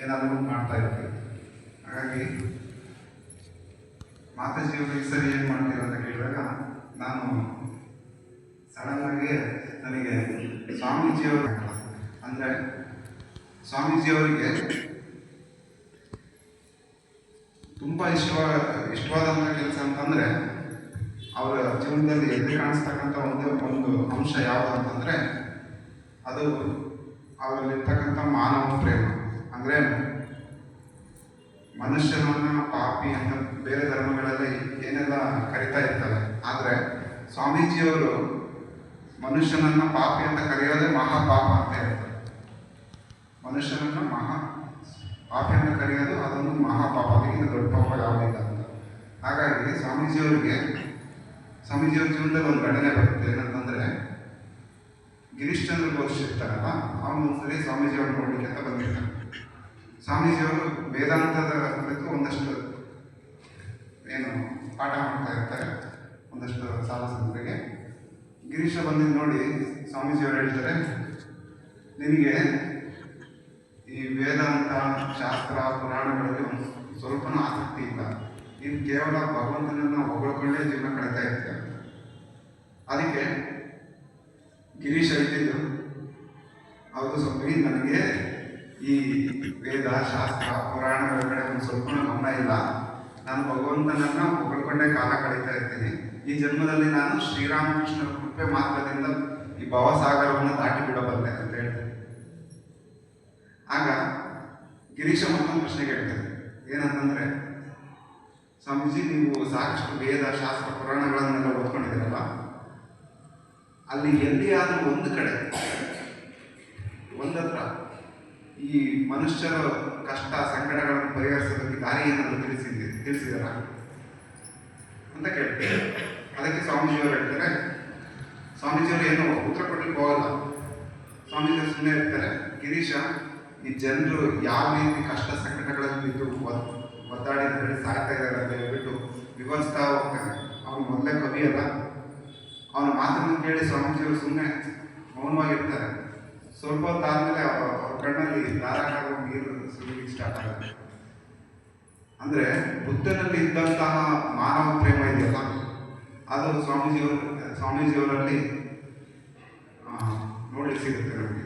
ಏನಾದರೂ ಮಾಡ್ತಾ ಇರ್ತೀವಿ ಹಾಗಾಗಿ ಮಾತಾಜಿಯವರು ಈ ಸರಿ ಏನು ಮಾಡ್ತೀರ ಅಂತ ಕೇಳಿದಾಗ ನಾನು ಸಡನ್ನಾಗಿ ನನಗೆ ಸ್ವಾಮೀಜಿಯವರು ಅಂದರೆ ಸ್ವಾಮೀಜಿಯವರಿಗೆ ತುಂಬ ಇಷ್ಟವಾದ ಇಷ್ಟವಾದಂಥ ಕೆಲಸ ಅಂತಂದರೆ ಅವರ ಜೀವನದಲ್ಲಿ ಎದ್ದು ಕಾಣಿಸ್ತಕ್ಕಂಥ ಒಂದು ಒಂದು ಅಂಶ ಯಾವುದು ಅಂತಂದರೆ ಅದು ಅವರಲ್ಲಿರ್ತಕ್ಕಂಥ ಮಾನವ ಪ್ರೇಮ. ಅಂದರೆ ಮನುಷ್ಯನನ್ನ ಪಾಪಿ ಅಂತ ಬೇರೆ ಧರ್ಮಗಳಲ್ಲಿ ಏನೆಲ್ಲ ಕರಿತಾ ಇರ್ತಾರೆ. ಆದರೆ ಸ್ವಾಮೀಜಿಯವರು ಮನುಷ್ಯನನ್ನು ಪಾಪಿ ಅಂತ ಕರೆಯೋದೇ ಮಹಾಪಾಪ ಅಂತ ಹೇಳ್ತಾರೆ. ಮನುಷ್ಯನನ್ನು ಮಹಾ ಪಾಪಿ ಅಂತ ಕರೆಯೋದು ಅದೊಂದು ಮಹಾಪಾಪ. ಅದಕ್ಕಿಂತ ದೊಡ್ಡ ಪಾಪ ಯಾವುದಿಲ್ಲ ಅಂತ. ಹಾಗಾಗಿ ಸ್ವಾಮೀಜಿಯವರಿಗೆ, ಸ್ವಾಮೀಜಿಯವ್ರ ಜೀವನದಲ್ಲಿ ಒಂದು ಘಟನೆ ಬರುತ್ತೆ. ಏನಂತಂದರೆ ಗಿರೀಶ್ ಚಂದ್ರ ಘೋಷ್ ಇರ್ತಾರಲ್ಲ, ಅವನು ಒಂದ್ಸರಿ ಸ್ವಾಮೀಜಿಯವ್ರು ನೋಡಲಿಕ್ಕೆ ಅಂತ ಬಂದಿರ್ತಾನೆ. ಸ್ವಾಮೀಜಿಯವರು ವೇದಾಂತದ ಕುರಿತು ಒಂದಷ್ಟು ಏನು ಪಾಠ ಮಾಡ್ತಾ ಇರ್ತಾರೆ. ಒಂದಷ್ಟು ಸಾಲ ಸಂತರಿಗೆ ಗಿರೀಶ ಬಂದಿದ್ದು ನೋಡಿ ಸ್ವಾಮೀಜಿಯವರು ಹೇಳ್ತಾರೆ, ನಿನಗೆ ಈ ವೇದಾಂತ, ಶಾಸ್ತ್ರ, ಪುರಾಣಗಳಲ್ಲಿ ಒಂದು ಸ್ವಲ್ಪನೂ ಆಸಕ್ತಿ ಇಲ್ಲ. ನೀನು ಕೇವಲ ಭಗವಂತನನ್ನು ಹೊಗಳ್ಕೊಂಡೇ ಜೀವನ ಕಳೀತಾ ಇರ್ತೀಯ. ಅದಕ್ಕೆ ಗಿರೀಶ್ ಹೇಳ್ತಿದ್ದು ಹೌದು ಸ್ವಾಮಿ ನನಗೆ ಈ ವೇದ, ಶಾಸ್ತ್ರ, ಪುರಾಣಗಳ ಕಡೆ ಒಂದು ಸ್ವಲ್ಪ ಗಮನ ಇಲ್ಲ. ನಾನು ಭಗವಂತನನ್ನ ಹೊಗಳ್ಕೊಂಡೇ ಕಾಲ ಕಳೀತಾ ಇರ್ತೀನಿ. ಈ ಜನ್ಮದಲ್ಲಿ ನಾನು ಶ್ರೀರಾಮಕೃಷ್ಣರ ಕೃಪೆ ಮಾತ್ರದಿಂದ ಈ ಭವಸಾಗರವನ್ನು ದಾಟಿ ಬಿಡಬಲ್ಲೆ ಅಂತ ಹೇಳ್ತೇನೆ. ಆಗ ಗಿರೀಶ ಮತ್ತೊಂದು ಪ್ರಶ್ನೆ ಕೇಳ್ತಾರೆ ಏನಂತಂದ್ರೆ, ಸ್ವಾಮೀಜಿ, ನೀವು ಸಾಕಷ್ಟು ವೇದ, ಶಾಸ್ತ್ರ, ಪುರಾಣಗಳನ್ನೆಲ್ಲ ಓದ್ಕೊಂಡಿದ್ದೀರಲ್ಲ? ಅಲ್ಲಿ ಎಲ್ಲಿಯಾದರೂ ಒಂದು ಕಡೆ ಈ ಮನುಷ್ಯರ ಕಷ್ಟ, ಸಂಕಟಗಳನ್ನು ಪರಿಹರಿಸೋದಕ್ಕೆ ದಾರಿ ಏನಾದರೂ ತಿಳಿಸಿದ್ದೆ ತಿಳಿಸಿದಾರ? ಅಂತ ಕೇಳ್ತಾರೆ ಅದಕ್ಕೆ ಸ್ವಾಮೀಜಿಯವರು ಹೇಳ್ತಾರೆ, ಸ್ವಾಮೀಜಿಯವರು ಏನು ಉತ್ತರ ಕೊಡ್ಲಿಕ್ಕೆ ಹೋಗಲ್ಲ ಸ್ವಾಮೀಜಿಯವರು ಸುಮ್ಮನೆ ಇರ್ತಾರೆ, ಗಿರೀಶ, ಈ ಜನರು ಯಾವ ರೀತಿ ಕಷ್ಟ ಸಂಕಟಗಳನ್ನು ಬಿದ್ದು ಒದ್- ಒದ್ದಾಡಿ ನರಳಿ ಸಾಯ್ತಾ ಇದ್ದಾರೆ ಅಂತ ಹೇಳ್ಬಿಟ್ಟು ವಿವರಿಸ್ತಾ ಹೋಗ್ತಾನೆ ಅವನು ಮೊದಲೇ ಕವಿ ಅಲ್ಲ ಅವನ ಮಾತನ್ನು ಕೇಳಿ ಸ್ವಾಮೀಜಿಯವರು ಸುಮ್ಮನೆ ಮೌನವಾಗಿರ್ತಾರೆ. ಸ್ವಲ್ಪ ಹೊತ್ತಾದ್ಮೇಲೆ ಅವ್ರ ಕಣ್ಣಲ್ಲಿ ಧಾರಾಕಾರವಾಗಿ ನೀರು ಸುರಿಲಿಕ್ಕೆ ಸ್ಟಾರ್ಟ್ ಆಗುತ್ತೆ. ಅಂದರೆ ಬುದ್ಧನಲ್ಲಿ ಇದ್ದಂತಹ ಮಾನವ ಪ್ರೇಮ ಇದೆಯಲ್ಲ, ಅದು ಸ್ವಾಮೀಜಿಯವರು ಸ್ವಾಮೀಜಿಯವರಲ್ಲಿ ನೋಡ್ಲಿಕ್ಕೆ ಸಿಗುತ್ತೆ ನಮಗೆ.